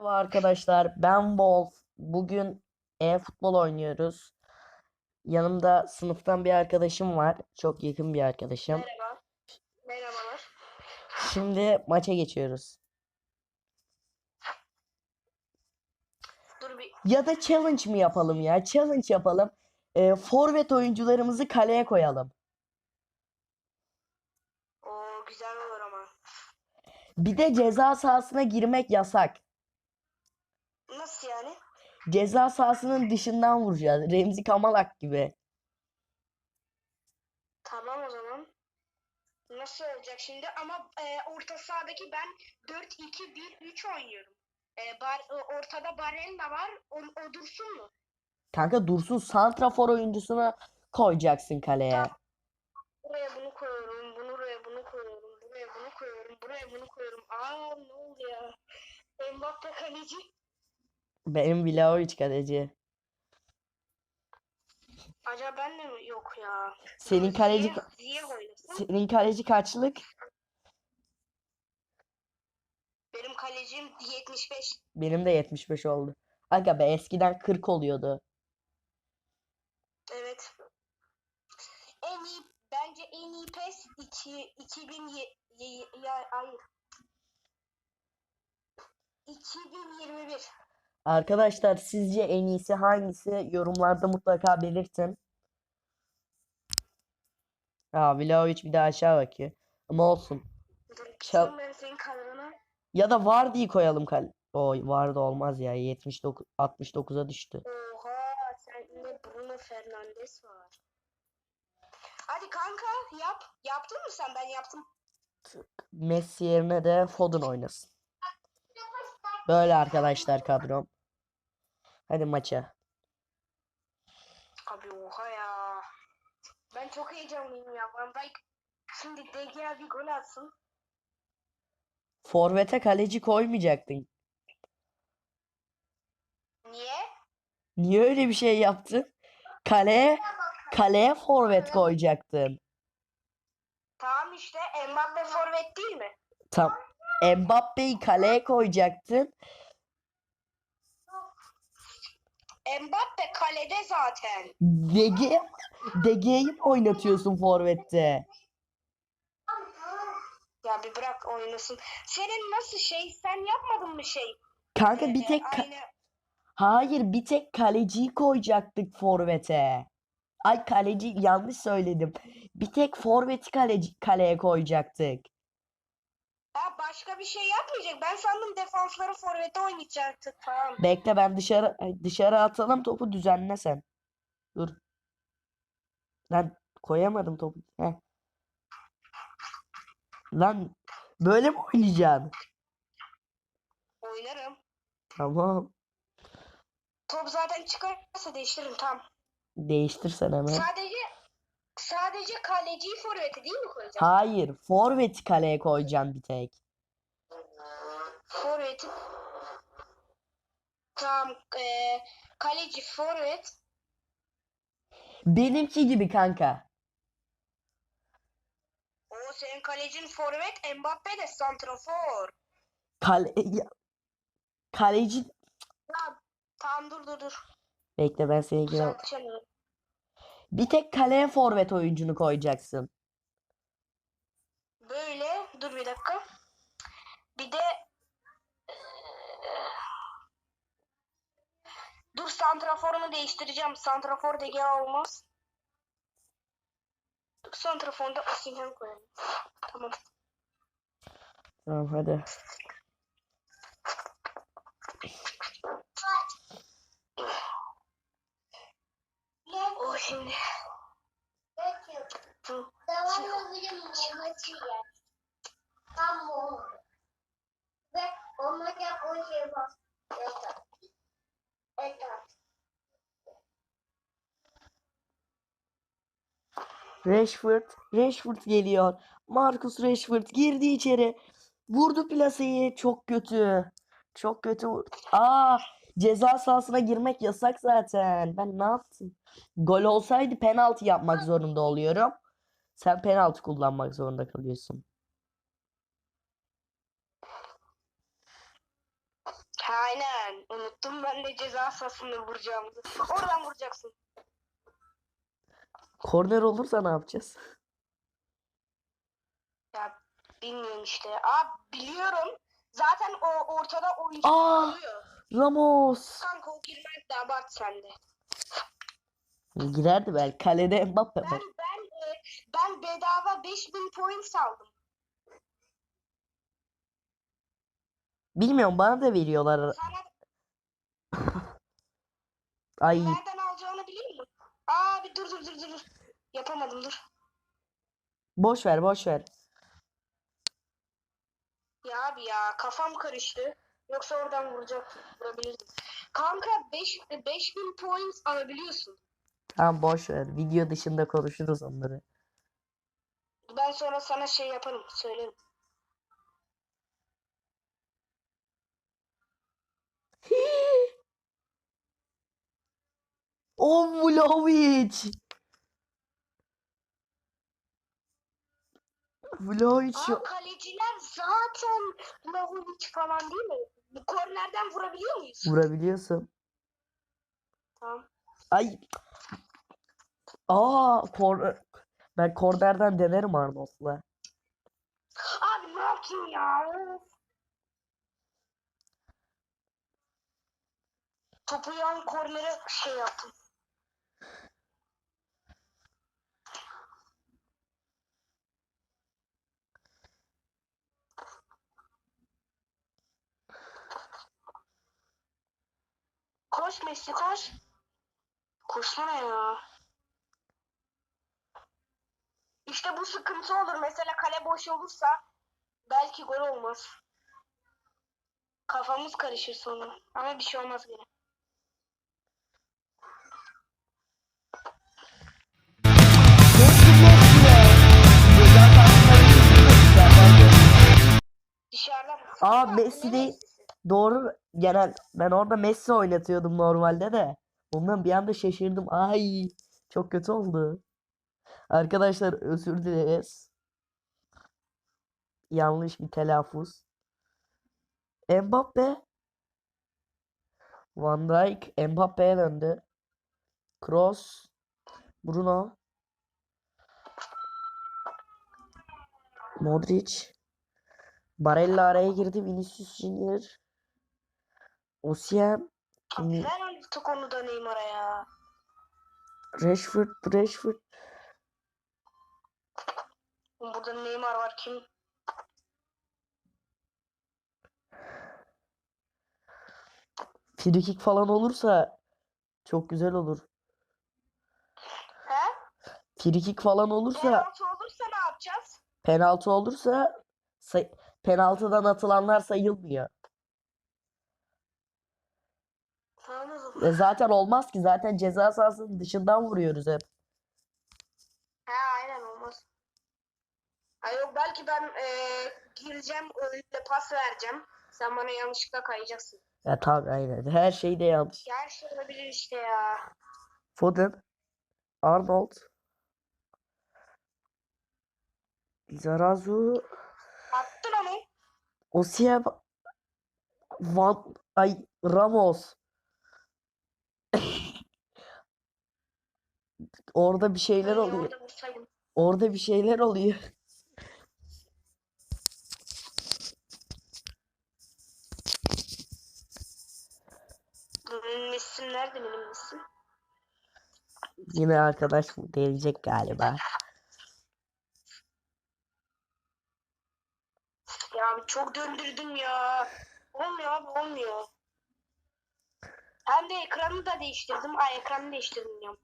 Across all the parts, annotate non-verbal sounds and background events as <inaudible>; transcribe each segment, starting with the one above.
Merhaba arkadaşlar, ben Wolf. Bugün e-futbol oynuyoruz. Yanımda sınıftan bir arkadaşım var. Çok yakın bir arkadaşım. Merhaba. Merhabalar. Şimdi maça geçiyoruz. Dur bir Ya da challenge mi yapalım ya? Challenge yapalım. E, forvet oyuncularımızı kaleye koyalım. o güzel olur ama. Bir de ceza sahasına girmek yasak. Ceza sahasının dışından vuracağız. Remzi Kamalak gibi. Tamam o zaman. Nasıl olacak şimdi? Ama e, orta sahadaki ben 4-2-1-3 oynuyorum. E, bar, e, ortada Barella var. O, o dursun mu? Kanka Dursun santrafor oyuncusunu koyacaksın kaleye. Buraya bunu koyuyorum. Bunu buraya bunu koyuyorum. Buraya bunu koyuyorum. Buraya bunu koyuyorum. Aa ne oldu ya? Mbappe kaleci. Benim Vlahovic kaleci. Acaba ben de mi? Yok ya. Senin kaleci Ziyech- oynasın. senin kaleci kaçlık? Benim kalecim 75. Benim de 75 oldu. Aga be eskiden 40 oluyordu. Evet. En iyi bence en iyi PES 2 2000 ye- ye- ya hayır. 2021. Arkadaşlar sizce en iyisi hangisi? Yorumlarda mutlaka belirtin. Aa Vlahovic bir daha aşağı bakıyor. Ama olsun. Kadrona. Ya da Vardy'yi koyalım kal. O Vardy olmaz ya. 79 69'a düştü. Oha sende Bruno Fernandes var. Hadi kanka yap. Yaptın mı sen? Ben yaptım. Messi yerine de Foden oynasın. Böyle arkadaşlar kadrom. Hadi maça. Abi oha ya. Ben çok heyecanlıyım ya. Van Dijk şimdi Gea bir gol atsın. Forvet'e kaleci koymayacaktın. Niye? Niye öyle bir şey yaptın? Kaleye kaleye forvet koyacaktın. Tamam işte Mbappe forvet değil mi? Tam Mbappe'yi kaleye koyacaktın. Mbappe kalede zaten. De Gea, De Gea'yı mı oynatıyorsun forvette? Ya bir bırak oynasın. Senin nasıl şey? Sen yapmadın mı şey? Kanka bir Ee, tek ka- aynı hayır bir tek kaleciyi koyacaktık forvete. Ay kaleci yanlış söyledim. Bir tek forveti kaleci kaleye koyacaktık. Başka bir şey yapmayacak. Ben sandım defansları forvete oynayacaktık. Tamam. Bekle ben dışarı dışarı atalım topu düzenle sen. Dur. Lan koyamadım topu. Heh. Lan böyle mi oynayacaksın? Oynarım. Tamam. Top zaten çıkarsa değiştiririm tamam. Değiştirsen hemen. Sadece sadece kaleciyi forvete değil mi koyacağım? Hayır, forveti kaleye koyacağım bir tek. Forveti Tamam. eee, kaleci forvet. Benimki gibi kanka. O senin kalecin forvet. Mbappe de santrafor. Kale ya- kaleci Tamam. Tamam dur dur dur. bekle ben seninkine Düzelteceğim. bir tek kaleye forvet oyuncunu koyacaksın. Böyle dur bir dakika. Bir de Dur santraforumu değiştireceğim. Santrafor DGA olmaz. Santrafonda Osimhen koyalım. Tamam. Tamam hadi. O şimdi. Zavallı benim yamacı yer. Tam o. Ve ona da o şey bastı. Rashford, Rashford geliyor. Marcus Rashford girdi içeri. Vurdu plaseyi. Çok kötü. Çok kötü. Aa, ceza sahasına girmek yasak zaten. Ben ne yaptım? Gol olsaydı penaltı yapmak zorunda oluyorum. Sen penaltı kullanmak zorunda kalıyorsun. Aynen. Unuttum ben de ceza sahasında vuracağımızı. Oradan vuracaksın. Korner olursa ne yapacağız? Ya bilmiyorum işte. Aa biliyorum. Zaten o ortada oyuncu Aa! oluyor. Ramos. Kanka o girmez de abart sende. Girerdi belki. Kalede Mbappe Ben var. ben e, ben bedava 5000 points aldım. Bilmiyorum bana da veriyorlar. Sana <laughs> Ay nereden alacağını biliyor musun? Aa bir dur dur dur dur. Yapamadım dur. boş ver boş ver. Ya abi ya kafam karıştı. Yoksa oradan vuracak vurabilirdim. Kanka 5 5000 points alabiliyorsun. Tamam boş ver. Video dışında konuşuruz onları. Ben sonra sana şey yaparım, söylerim. <laughs> O Vlahovic. Vlahovic Aa kaleciler zaten Vlahovic falan değil mi? Bu kornerden vurabiliyor muyuz? vurabiliyorsun. Tamam. Ay. Aa, kor ben kornerden denerim Arnold'la. Abi ne yapayım ya? Topu yan kornere şey yaptım. Koş Messi koş. Koşsana ya. İşte bu sıkıntı olur. Mesela kale boş olursa belki gol olmaz. Kafamız karışır sonra. Ama bir şey olmaz gene. Dışarıda Aa, Messi değil. Doğru. Genel ben orada Messi oynatıyordum normalde de. Ondan bir anda şaşırdım. Ay, çok kötü oldu. Arkadaşlar özür dileriz. Yanlış bir telaffuz. Mbappe. Van Dijk Mbappe'ye döndü. Kroos. Bruno. Modric. Barella araya girdi. Vinicius Junior. Osimhen. Kimi- Ver artık onu da Neymar'a ya. Rashford. Rashford. Burada Neymar var kim? Free kick falan olursa çok güzel olur. He? Free kick falan olursa Penaltı olursa ne yapacağız? penaltı olursa say- penaltıdan atılanlar sayılmıyor. E zaten olmaz ki zaten ceza sahasının dışından vuruyoruz hep. He aynen olmaz. Ha yok belki ben eee, gireceğim öyle pas vereceğim. Sen bana yanlışlıkla kayacaksın. Ya tabii aynen. Her şey de yanlış. Ya her şey olabilir işte ya. Foden, Arnold, Lizarazu, Attın onu. Osimhen, Van, ay Ramos. Orada bir şeyler Ben oluyor. orada. Orada bir şeyler oluyor. <laughs> Messi'm nerede benim Messi'm? Yine arkadaş gelecek galiba. Ya abi çok döndürdüm ya. Olmuyor abi olmuyor. Hem de ekranı da değiştirdim. Ay ekranı değiştirdim diyorum.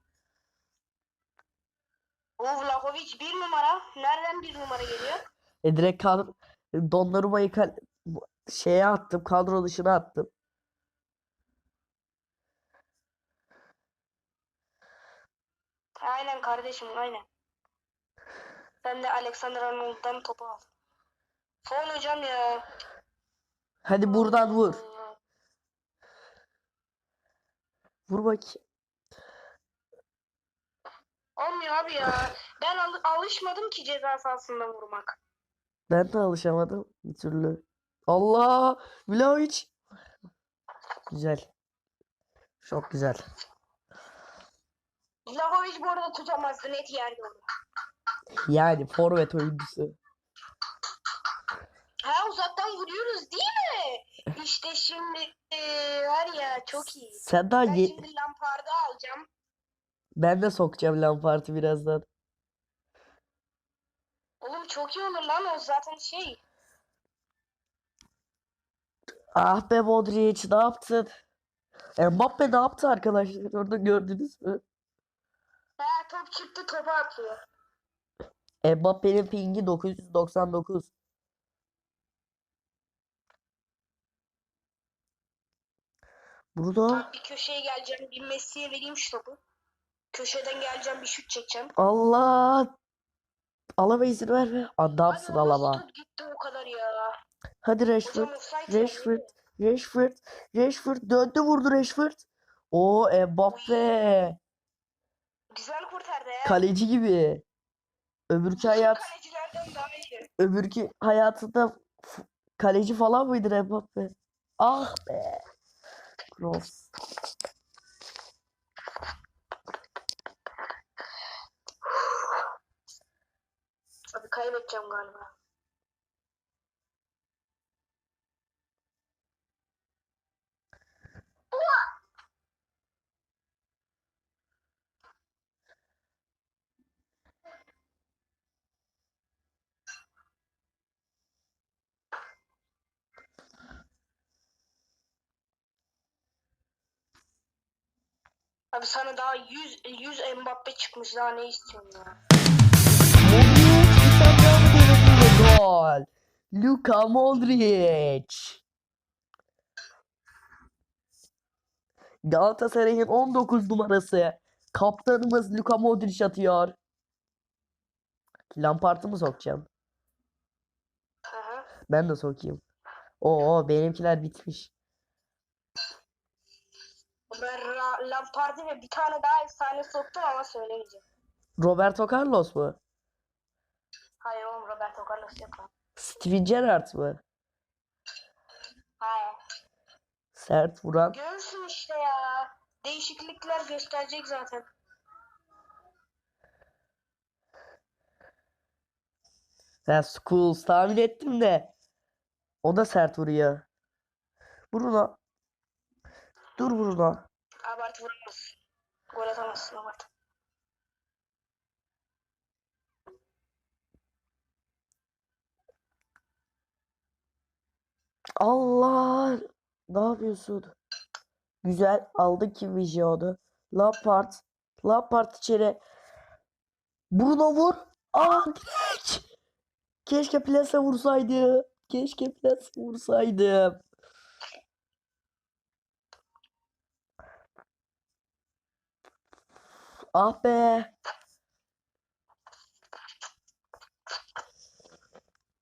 Bu Vlahovic bir numara. Nereden bir numara geliyor? E direkt kadro, Donnarumma'yı kal- şeye attım, kadro dışına attım. Aynen kardeşim aynen. Sen de Alexander Arnold'dan topu al. Son hocam ya. Hadi buradan vur. Vur bakayım. Olmuyor abi ya. Ben al- alışmadım ki ceza sahasında vurmak. Ben de alışamadım bir türlü. Allah! Vlahovic! güzel. Çok güzel. Vlahovic bu arada tutamazdı net yerdi onu. Yani forvet oyuncusu. Ha uzaktan vuruyoruz değil mi? İşte şimdi eee, var ya çok iyi. Sen daha Ben ye- şimdi Lampard'ı alacağım. Ben de sokacağım Lampard'ı birazdan. Oğlum çok iyi olur lan o zaten şey. Ah be Modric ne yaptın? Mbappe ne yaptı arkadaşlar? Orada gördünüz mü? Ha top çıktı topa atıyor. Mbappe'nin pingi 999. Burada Tam bir köşeye geleceğim. Bir Messi'ye vereyim şu topu. Köşeden geleceğim bir şut çekeceğim. Allah alama izin verme. Adamsın alama. tut gitti o kadar ya. Hadi Rashford. Rashford. Rashford. Rashford döndü vurdu Rashford. O Mbappe. Güzel kurtardı ya. Kaleci gibi. Öbürkü Bizim hayat kalecilerden daha iyi. öbürkü hayatında kaleci falan mıydı Mbappe? Ah be. Kroos. Kaybedeceğim galiba. Abi sana daha 100 100 Mbappe çıkmış daha ne istiyorsun ya? Gol. Luka Modric. Galatasaray'ın 19 numarası. Kaptanımız Luka Modric atıyor. Lampard'ı mı sokacağım? Hı hı. Ben de sokayım. Oo benimkiler bitmiş. Ben Lampard'ı ve bir tane daha efsane soktum ama söylemeyeceğim. Roberto Carlos mu? Hayır oğlum Roberto Carlos yok lan. Steven Gerrard mı? Hayır. Sert vuran. Görürsün işte ya. Değişiklikler gösterecek zaten. Ha, Scholes tahmin ettim de. O da sert vuruyor. Bruno. Dur Bruno. Abart vuramazsın. Gol atamazsın abart. Allah. Ne yapıyorsun? Güzel. Aldık ki Vision'u. Lampard. Lampard içeri. Bruno vur. Aa direkt. Keşke plase vursaydı. Keşke plase vursaydım. Ah be.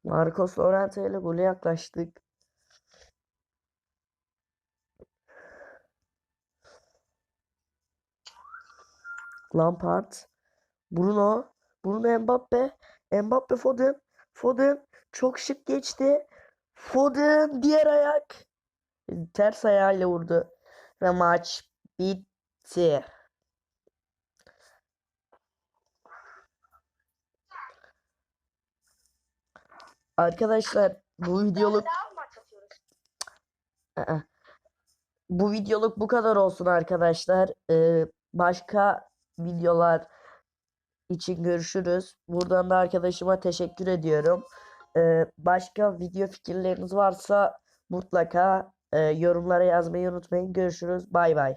Marcos Llorente ile gole yaklaştık. Lampard, Bruno, Bruno Mbappe, Mbappe Foden, Foden çok şık geçti. Foden diğer ayak ters ayağıyla vurdu ve maç bitti. Arkadaşlar bu videoluk. Bu videoluk bu kadar olsun arkadaşlar. Ee, başka videolar için görüşürüz. Buradan da arkadaşıma teşekkür ediyorum. Ee, başka video fikirleriniz varsa mutlaka e, yorumlara yazmayı unutmayın. Görüşürüz. Bay bay.